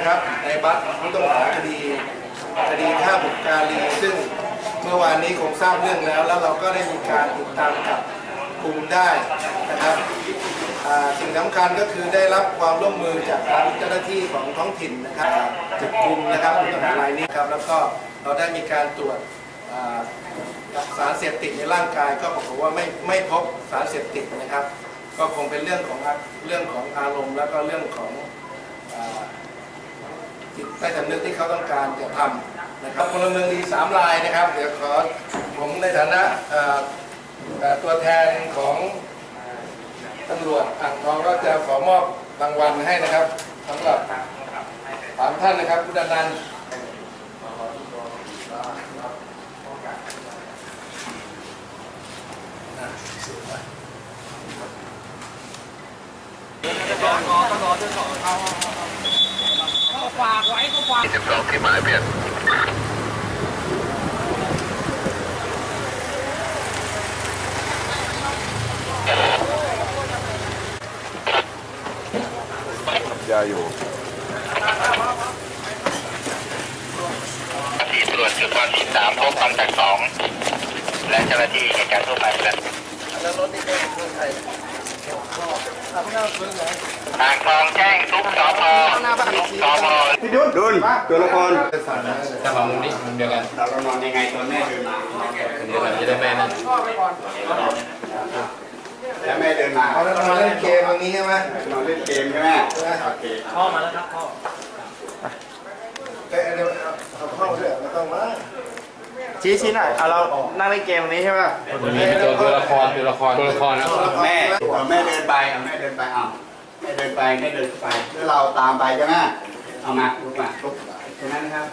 นะครับ ในบัตรผู้ต้องหาคดีคดีฆ่าบุพการีซึ่งเมื่อวานนี้คงทราบเรื่องแล้ว แล้วเราก็ได้มีการติดตามจับกลุ่มได้นะครับสิ่งสำคัญก็คือได้รับความร่วมมือจากทางเจ้าหน้าที่ของท้องถิ่นนะครับจับกลุ่มนะครับผู้ต้องหารายนี้ครับแล้วก็เราได้มีการตรวจสารเสพติดในร่างกาย ก็บอกว่าไม่ไม่พบสารเสพติดนะครับ ก็คงเป็นเรื่องของเรื่องของอารมณ์แล้วก็เรื่องของ จิตใต้สำนึกที่เขาต้องการจะทำนะครับพลเมืองดีสามรายนะครับ เดี๋ยวขอผมในฐานะตัวแทนของตำรวจอ่างทองก็จะขอมอบรางวัลให้นะครับสำหรับสามท่านนะครับคุณอนันต์ 22ที่หมายเปลี่ยนยาอยู่ที่ตรวจจุดวันที่สามพบความแตกสองและเจ้าหน้าที่เหตุการทั่วไปและแล้วรถนี่เป็นคนไทยอะพวกเราคนไหนอ่างทองแจ้งทุกสพทุกส พพี่ดุนดุนตัวละครถ้ามามุมนี้มุมเดียวกันเรานอนยังไงตอนแม่เดินมามุมเดียวกันจะได้แม่นั่นแล้วแม่เดินมาเอาแล้วมาเล่นเกมตรงนี้ใช่ไหมนอนเล่นเกมใช่ไหมโอเคเอ้ยเดี๋ยวเอาเข้าด้วยไม่ต้องมาชี้ชี้หน่อยเอาเรานั่งเล่นเกมตรงนี้ใช่ป่ะมันมีตัวตัวละครตัวละครตัวละครนะแม่เอาแม่เดินไปเอาแม่เดินไปเอาแม่เดินไปแม่เดินไปแล้วเราตามไปใช่ไหม เอามาลุกมาลุกตรงนั้นนะครับ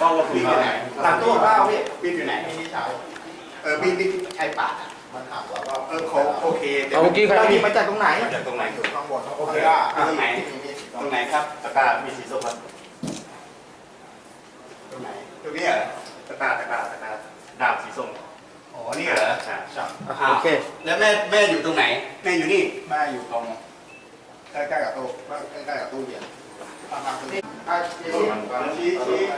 พ่อว่าพี่อยู่ไหนหลังตู้ข้าวพี่พี่อยู่ไหนเออพี่พี่ใช้ปากอะมันถามเราว่าเออเขาโอเคแต่เอาเมื่อกี้ใครเราหยิมีบมาจากตรงไหนจากตรงไหนข้างบนโอเคอะตรงไหนตรงไหนครับตะกร้ามีสีส้มครับตรงไหนตรงนี้เหรอตะกร้าตะกร้าตะกร้าดาบสีส้มอ๋อนี่เหรอใช่ใช่โอเค แล้วแม่แม่อยู่ตรงไหน แม่อยู่นี่ แม่อยู่ตรง ใกล้ๆกับตู้ใกล้ๆกับตู้เย็นอะมาตรงนี้อะชี้ชี้ชี้อ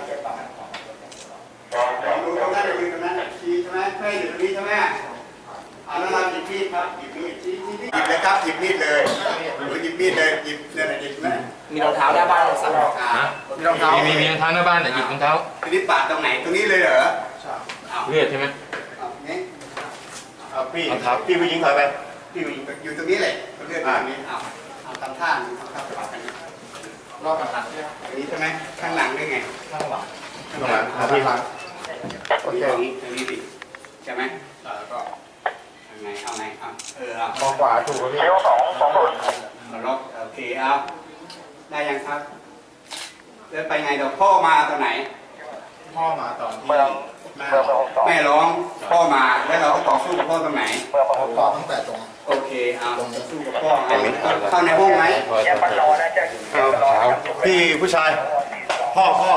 ยู่ตรงนั้นอยู่ตรงนั้นชี้ใช่ไหมแม่อยู่ตรงนี้ใช่ไหมอ่าแล้วเราหยิบมีดครับหยิบมีดชี้ชี้หยิบเลยครับหยิบมีดเลยหรือหยิบมีดเลยหยิบเนี่ยหยิบนะมีรองเท้าหน้าบ้านสั่งอ่ามีรองเท้ามีมีรองเท้าหน้าบ้านแต่หยิบรองเท้าทีนี้ปาดตรงไหนตรงนี้เลยเหรออ้าวเลือดใช่ไหมเอางี้เอาพี่พี่ผู้หญิงถอยไปพี่ผู้หญิงอยู่ตรงนี้เลยเลือดตรงนี้ เอาเอาทำท่าหนึ่งทำท่าปาดกันรอบกันหันใช่ไหมอันนี้ใช่ไหมข้างหลังได้ไง ข้างหลังข้างหลังข้างหลังโอเคตรงนี้ตรงนี้ดิใช่ไหมแล้วก็ยังไงเอาไงเอาเออเอามองขวาถูกพี่เลี้ยวสองสองหลุดล็อกโอเคเอาได้ยังครับเดินไปไงเดี๋ยวพ่อมาตอนไหน พ่อมาตอนที่แม่เมืองแม่ร้องพ่อมาแล้วเราก็ต่อสู้กับพ่อตรงไหนเมืองสองสต่อตั้งแต่ตรง โอเคเอาต่อสู้กับพ่อเอาเข้าในห้องไหมแยกปันนอนะแจ้งแยกปันนอนะครับพี่ผู้ชาย พ่อพ่อ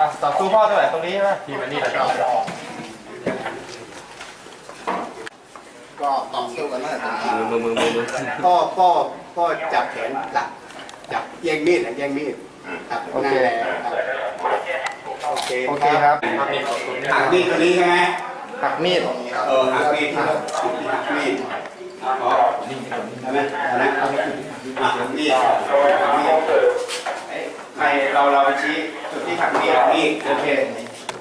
อะต่อสู้พ่อตรงไหนตรงนี้ใช่ป่ะที่มันนี่แหละครับก็ต่อสู้กันตั้งแต่ตรงมือมือมือมือพ่อพ่อพ่อจับแขนหลักจับแย่งมีดอะแย่งมีดครับนั่นแหละครับโอเคโอเคครับหักมีดตัวนี้ใช่ไหมหักมีดเออหักมีดครับหักมีด อ๋อใช่ไหมนะเอาหักมีดหักมีดใครเราเราชี้จุดที่หักมีดหักมีดโอเค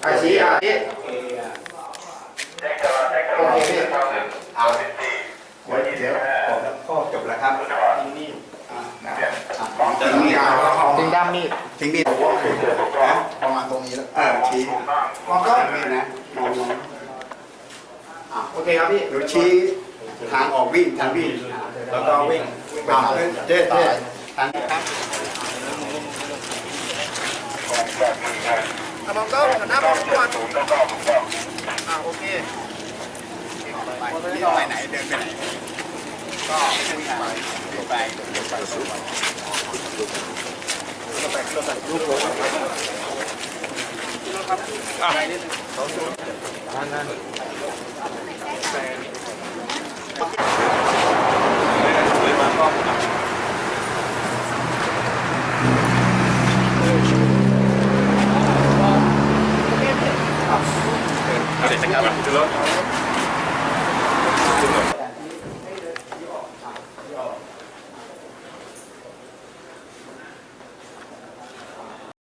อะชี้อะชี้โอเคพี่เอาเดี๋ยวเดี๋ยวพ่อจบแล้วครับนี่อะอะจะมีดดึงด้ามมีดทิ้งมีดประมาณตรงนี้แล้วเออชี้มองก็มีนะมองมองโอเคครับพี่เดี๋ยวชี้ ทางออกวิ่งทางวิ่ง แล้วก็วิ่งอะเจ๊เจ๊ทางครับอะมองก็หันหน้ามองก่อนอะโอเคไปไปไหนเดินไปไหนก็ขึ้นไปไปไปนั่นนั่น Ada tengah lah. Betul lah.